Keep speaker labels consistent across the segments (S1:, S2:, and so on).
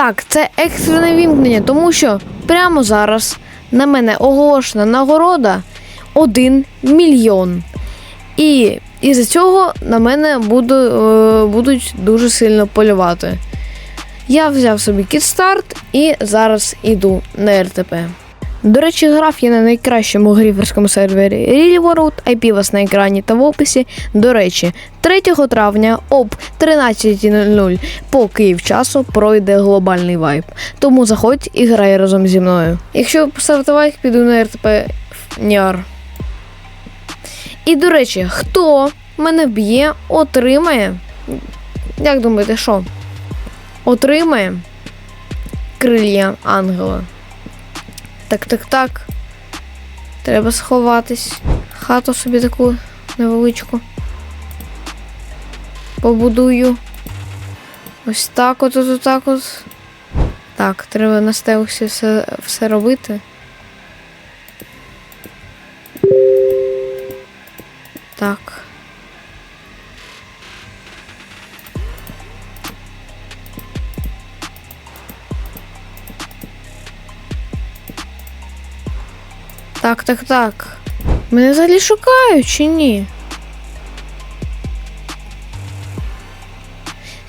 S1: Так, це екстрене вімкнення, тому що прямо зараз на мене оголошена нагорода 1 мільйон. І із-за цього на мене буду, е, будуть дуже сильно полювати. Я взяв собі кітстарт і зараз іду на РТП. До речі, грав я на найкращому гріферському сервері Real World, IP вас на екрані та в описі. До речі, 3 травня об 13.00 по Київ часу пройде глобальний вайб. Тому заходь і грай разом зі мною. Якщо ви поставите лайк, піду на РТП Ніар. І до речі, хто мене б'є, отримає. Як думаєте, що? Отримає крилья ангела. Так, так, так. Треба сховатись. Хату собі таку невеличку. Побудую. Ось так от, от, так от. Так, треба на стелсі все, все робити. Так. Так, так, так. Мене взагалі шукають чи ні?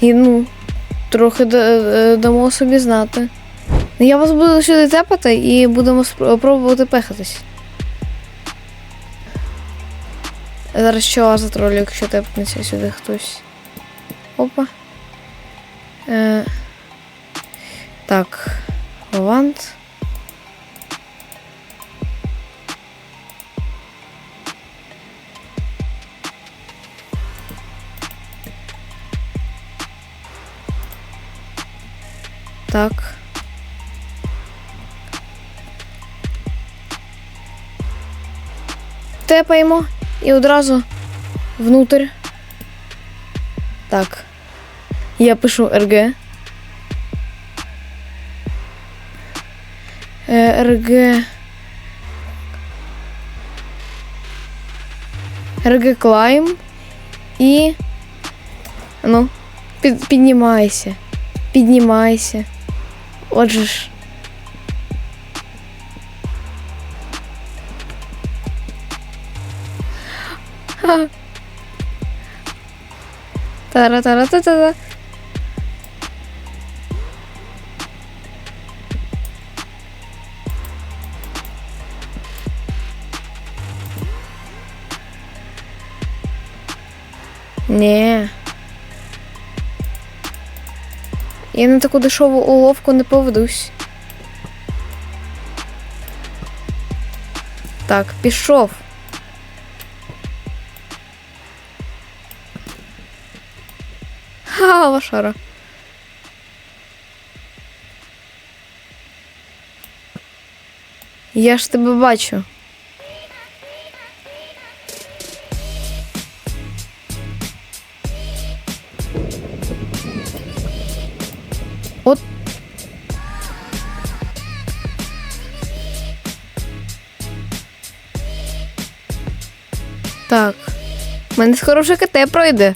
S1: І ну, трохи е, дамо собі знати. Я вас буду сюди тепати і будемо спро- пробувати пехатись. Зараз що за троль, якщо тепнеться сюди хтось. Опа. Е, так. Лавант. Так. Тепаємо і одразу внутрь. Так. Я пишу РГ. Е, РГ. РГ Клайм. І. Ну, під, піднімайся. Піднімайся. Отже ж. Тара-тара-та-та-та. Ні. Я на таку дешеву уловку не поведусь. Так, пішов. Ха, лошара. Я ж тебе бачу. Мене скоро вже КТ пройде.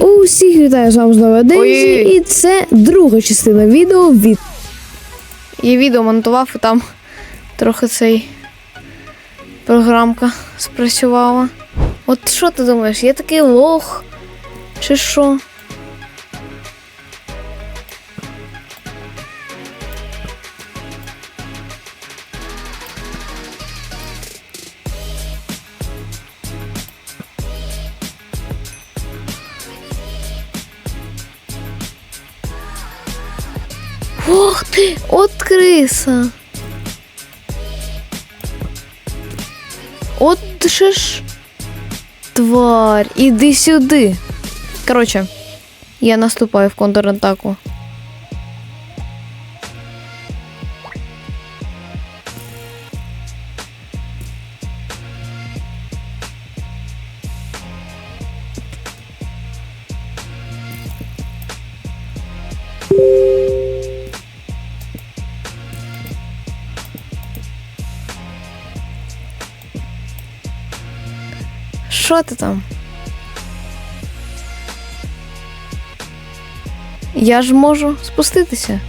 S2: Усіх вітаю з вами знову Дейзі, і це друга частина відео від
S1: Я відео монтував і там трохи цей програмка спрацювала. От що ти думаєш, я такий лох? Чи що? Ох ти, от криса. От же тварь, іди сюди. Коротше, я наступаю в контратаку. Що ти там? Я ж можу спуститися.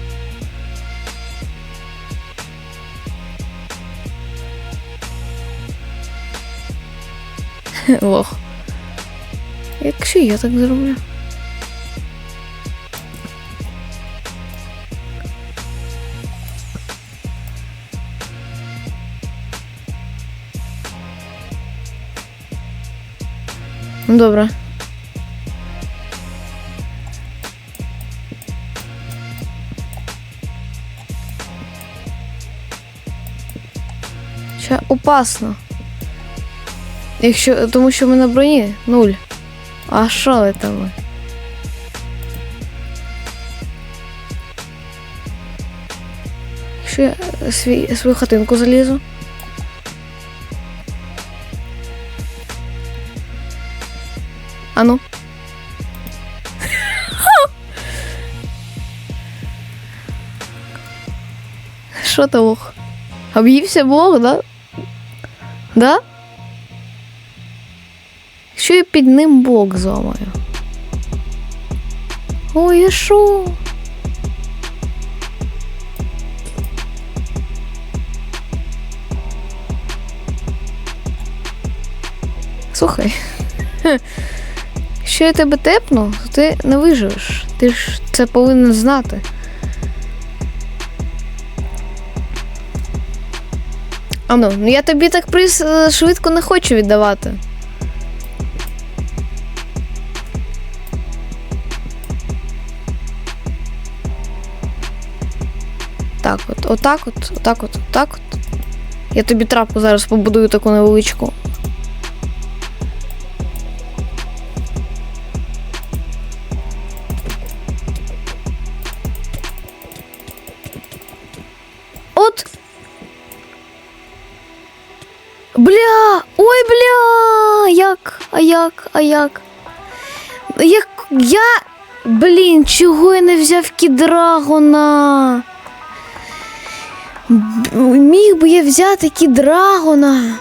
S1: Лох. Якщо я так зроблю. Добре. Ще опасно. Якщо, тому що ми на броні нуль. А що ви? Якщо я свій, свою хатинку залізу. Що то лох? Об'ївся блок, да? Да? Якщо я під ним блок зламаю. Ой, і що? Слухай. Якщо я тебе тепну, то ти не виживеш. Ти ж це повинен знати. А ну, ну я тобі так приз е, швидко не хочу віддавати. Так от, отак от, отак от, отак от. Я тобі трапку зараз побудую таку невеличку. От. Бля! Ой, бля! Як? А як? А як? Як я. Блін, чого я не взяв кідрагона? Міг би я взяти кідрагона.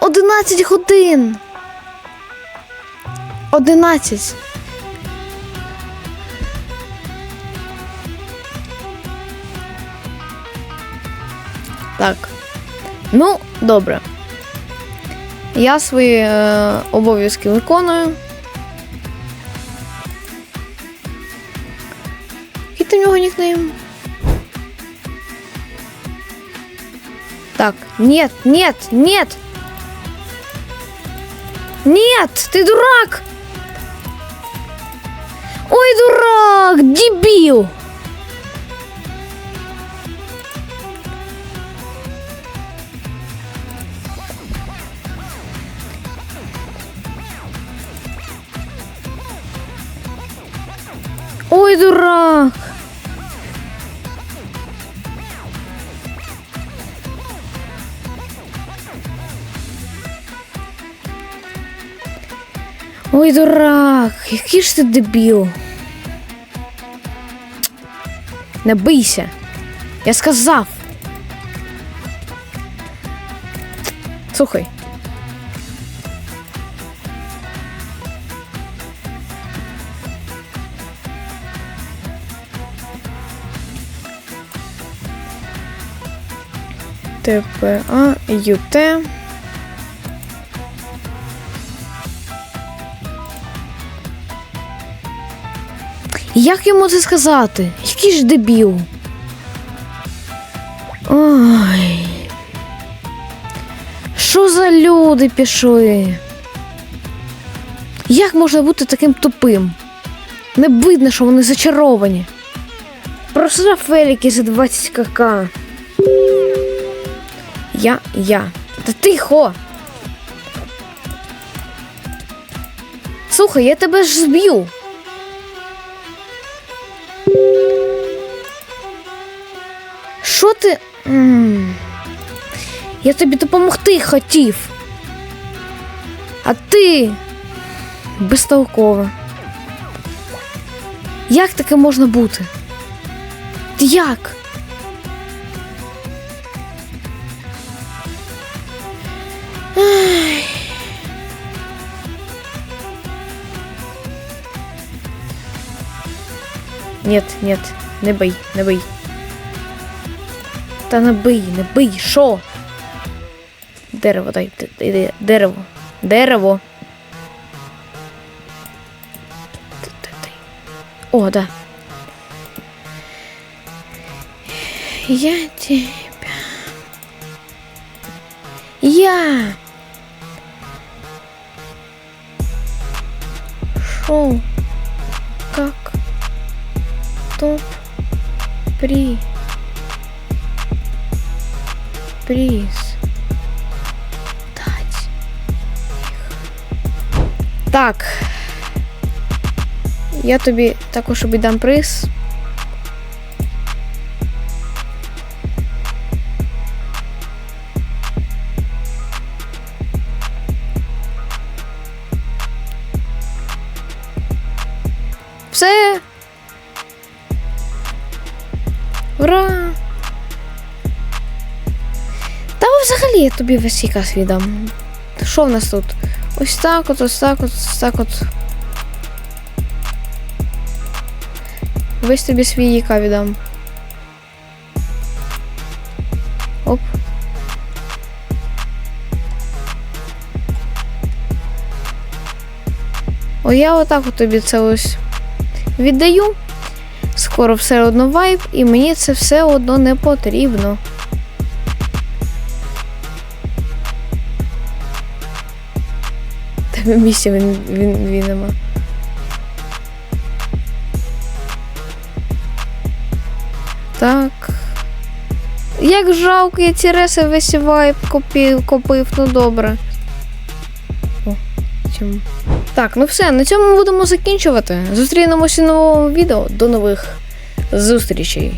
S1: 11 годин. 11. Так. Ну, добре. Я свої е, обов'язки виконую. Який там у нього нікнейм? Так, нет, нет, нет! Нет, ты дурак! Ой, дурак, дебил! Ой, дурак! Ой, дурак, який ж ти дебіл. Не бийся. Я сказав. Слухай. ТПА ЮТ. Як йому це сказати? Який ж дебіл? Ой. Що за люди пішли? Як можна бути таким тупим? Не видно, що вони зачаровані. Просто Феліки за 20 кк. Я, я. Та тихо. Слухай, я тебе ж зб'ю. Що ти. М. Я тобі допомогти хотів. А ти безтолкова. Як таке можна бути? Ти як? Нет, нет, не бий, не бий. Та не бий, не бий, що? Дерево, дай, д- дерево. Дерево. О, да. Я тебя. Я. Шоу. При. Приз. Дать. Так. Я тобі також обідам приз. Тобі весь якась віддам. Що в нас тут? Ось так от, ось так от, ось так от. Весь тобі свій яка віддам. Оп. О, я отак от тобі це ось віддаю. Скоро все одно вайп, і мені це все одно не потрібно. місця він, він, він нема. Так. Як жалко, я ці реси весь вайп копів, копив, ну добре. О, чому? Так, ну все, на цьому ми будемо закінчувати. Зустрінемося в новому відео. До нових зустрічей.